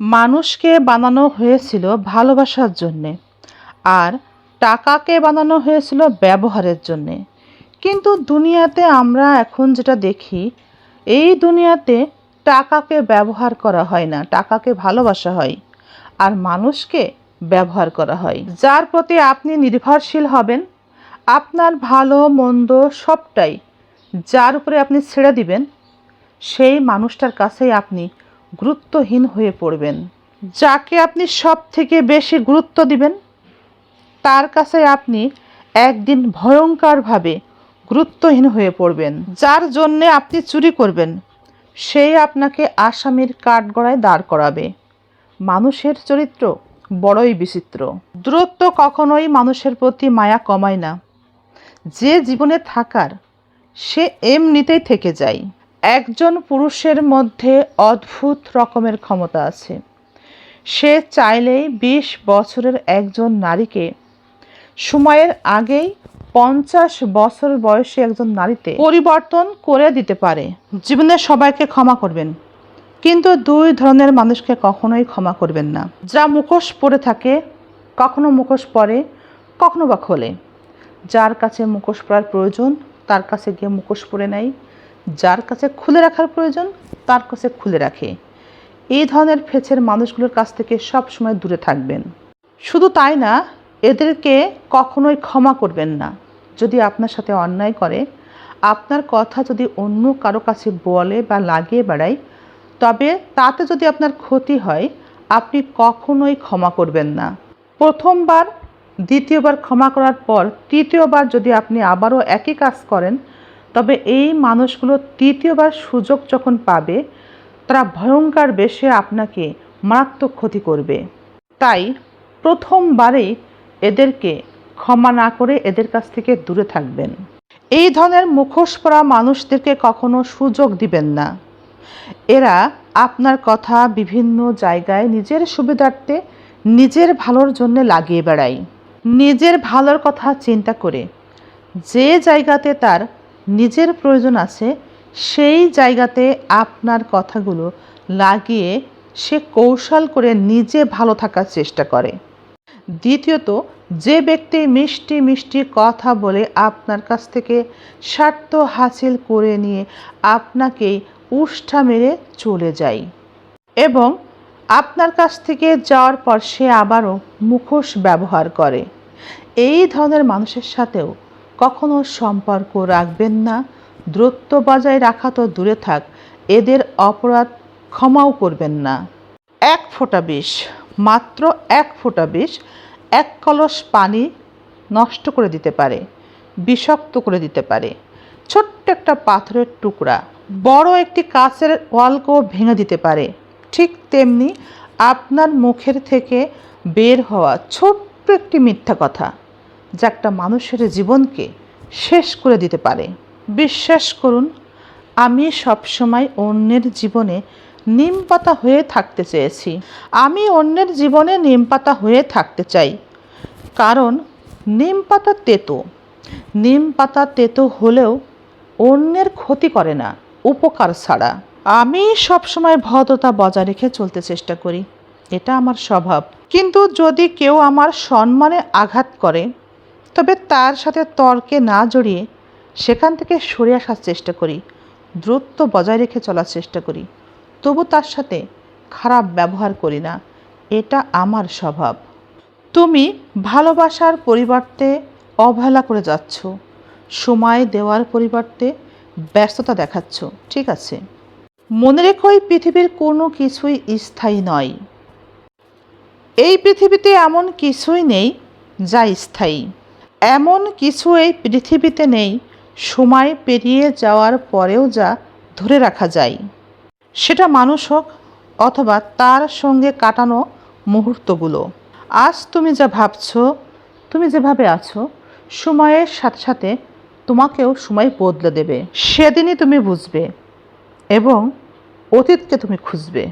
মানুষকে বানানো হয়েছিল ভালোবাসার জন্যে আর টাকাকে বানানো হয়েছিল ব্যবহারের জন্যে। কিন্তু দুনিয়াতে আমরা এখন যেটা দেখি, এই দুনিয়াতে টাকাকে ব্যবহার করা হয় না, টাকাকে ভালোবাসা হয় আর মানুষকে ব্যবহার করা হয়। যার প্রতি আপনি নির্ভরশীল হবেন, আপনার ভালো, মন্দ সবটাই যার উপরে আপনি ছেড়ে দিবেন, সেই মানুষটার কাছেই আপনি গুরুত্বহীন হয়ে পড়বেন। যাকে আপনি সব থেকে বেশি গুরুত্ব দিবেন, তার কাছে আপনি একদিন ভয়ঙ্করভাবে গুরুত্বহীন হয়ে পড়বেন। যার জন্যে আপনি চুরি করবেন, সেই আপনাকে আসামির কাঠগড়ায় দাঁড় করাবে। মানুষের চরিত্র বড়ই বিচিত্র। দূরত্ব কখনোই মানুষের প্রতি মায়া কমায় না। যে জীবনে থাকার, সে এমনিতেই থেকে যায়। একজন পুরুষের মধ্যে অদ্ভুত রকমের ক্ষমতা আছে। সে চাইলেই বিশ বছরের একজন নারীকে সময়ের আগেই পঞ্চাশ বছর বয়সী একজন নারীতে পরিবর্তন করে দিতে পারে। জীবনে সবাইকে ক্ষমা করবেন, কিন্তু দুই ধরনের মানুষকে কখনোই ক্ষমা করবেন না। যা মুখোশ পরে থাকে, কখনো মুখোশ পরে, কখনো বা খোলে। যার কাছে মুখোশ পরার প্রয়োজন, তার কাছে গিয়ে মুখোশ পরে নেয়। যার কাছে খুলে রাখার প্রয়োজন, তার কাছে খুলে রাখে। এই ধরনের ফেছের মানুষগুলোর কাছ থেকে সব সময় দূরে থাকবেন। শুধু তাই না, এদেরকে কখনোই ক্ষমা করবেন না। যদি আপনার সাথে অন্যায় করে, আপনার কথা যদি অন্য কারও কাছে বলে বা লাগিয়ে বেড়ায়, তবে তাতে যদি আপনার ক্ষতি হয়, আপনি কখনোই ক্ষমা করবেন না। প্রথমবার, দ্বিতীয়বার ক্ষমা করার পর, তৃতীয়বার যদি আপনি আবারও একই কাজ করেন তবে এই মানুষগুলো তৃতীয়বার সুযোগ যখন পাবে, তারা ভয়ঙ্কর বেশে আপনাকে মারাত্মক ক্ষতি করবে। তাই প্রথমবারেই এদেরকে ক্ষমা না করে এদের কাছ থেকে দূরে থাকবেন। এই ধরনের মুখোশ পরা মানুষদেরকে কখনো সুযোগ দিবেন না। এরা আপনার কথা বিভিন্ন জায়গায় নিজের সুবিধার্থে নিজের ভালোর জন্য লাগিয়ে বেড়ায়। নিজের ভালোর কথা চিন্তা করে যে জায়গাতে তার নিজের প্রয়োজন আছে, সেই জায়গাতে আপনার কথাগুলো লাগিয়ে সে কৌশল করে নিজে ভালো থাকার চেষ্টা করে। দ্বিতীয়ত, যে ব্যক্তি মিষ্টি মিষ্টি কথা বলে আপনার কাছ থেকে স্বার্থ হাসিল করে নিয়ে আপনাকে উষ্ঠা মেরে চলে যায় এবং আপনার কাছ থেকে যাওয়ার পর সে আবারও মুখোশ ব্যবহার করে। এই ধরনের মানুষের সাথেও কখনো সম্পর্ক রাখবেন না, দূরত্ব বজায় রাখা তো দূরে থাক, এদের অপরাধ ক্ষমাও করবেন না। এক ফোঁটা বিষ, মাত্র এক ফোঁটা বিষ, এক কলস পানি নষ্ট করে দিতে পারে, বিষাক্ত করে দিতে পারে। ছোট্ট একটা পাথরের টুকরা, বড় একটি কাচের ওয়ালকেও ভেঙে দিতে পারে। ঠিক তেমনি আপনার মুখের থেকে বের হওয়া ছোট্ট একটি মিথ্যা কথা। যা একটা মানুষের জীবনকে শেষ করে দিতে পারে। বিশ্বাস করুন, আমি সবসময় অন্যের জীবনে নিমপাতা হয়ে থাকতে চেয়েছি। আমি অন্যের জীবনে নিমপাতা হয়ে থাকতে চাই। কারণ নিমপাতা তেতো। নিমপাতা তেতো হলেও অন্যের ক্ষতি করে না, উপকার ছাড়া। আমি সবসময় ভদ্রতা বজায় রেখে চলতে চেষ্টা করি। এটা আমার স্বভাব। কিন্তু যদি কেউ আমার সম্মানে আঘাত করে তবে তার সাথে তর্কে না জড়িয়ে সেখান থেকে সরে আসার চেষ্টা করি দূরত্ব বজায় রেখে চলার চেষ্টা করি। তবু তার সাথে খারাপ ব্যবহার করি না, এটা আমার স্বভাব। তুমি ভালোবাসার পরিবর্তে অবহেলা করে যাচ্ছ, সময় দেওয়ার পরিবর্তে ব্যস্ততা দেখাচ্ছ, ঠিক আছে? মনে রেখো এই পৃথিবীর কোনো কিছুই স্থায়ী নয়। এই পৃথিবীতে এমন কিছুই নেই যা স্থায়ী। এমন কিছু এই পৃথিবীতে নেই, সময় পেরিয়ে যাওয়ার পরেও যা ধরে রাখা যায়। সেটা মানুষ হোক অথবা তার সঙ্গে কাটানো মুহূর্তগুলো। আজ তুমি যা ভাবছ, তুমি যেভাবে আছো, সময়ের সাথে সাথে তোমাকেও সময় বদলে দেবে। সেদিনই তুমি বুঝবে এবং অতীতকে তুমি খুঁজবে।